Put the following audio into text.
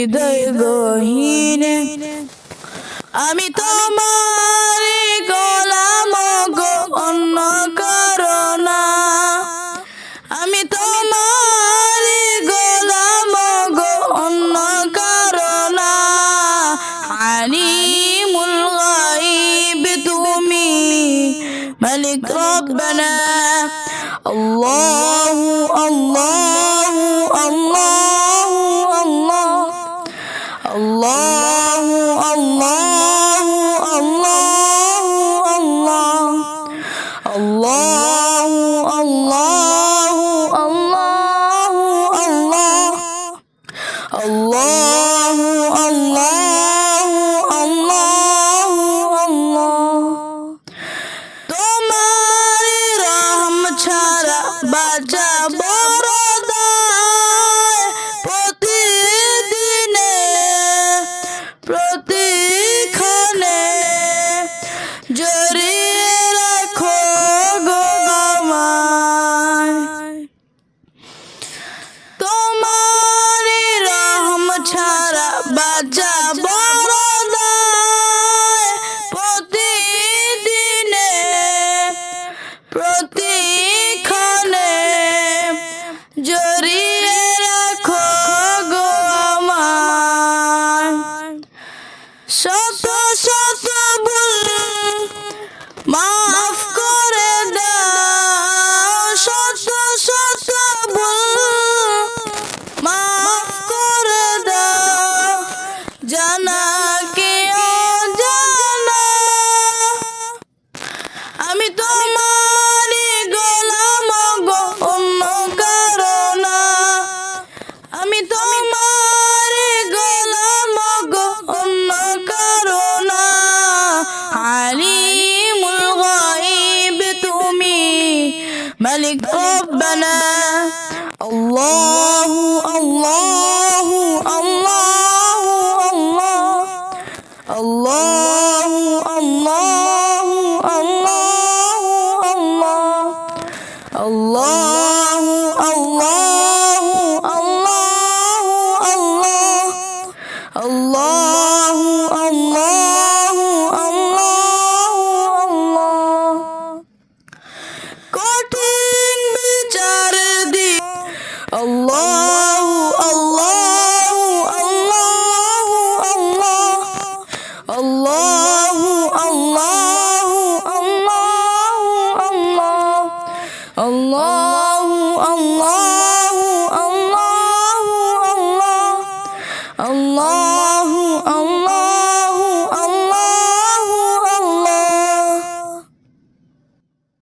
হৃদয় গহীনে আমি তোমার গোলাম গো, অন্য করোনা। আমি তোমার গোলাম গো, অন্য করোনা। আলিমুল গাইব তুমি, মালিক রব্বানা। আল্লাহ আল্লাহ। الله الله الله الله তোমার রহম ছাড়া বাঁচা বড় দায় প্রতিদিনে প্রতিক্ষণে জড়িয়ে Shut up! ربنا الله الله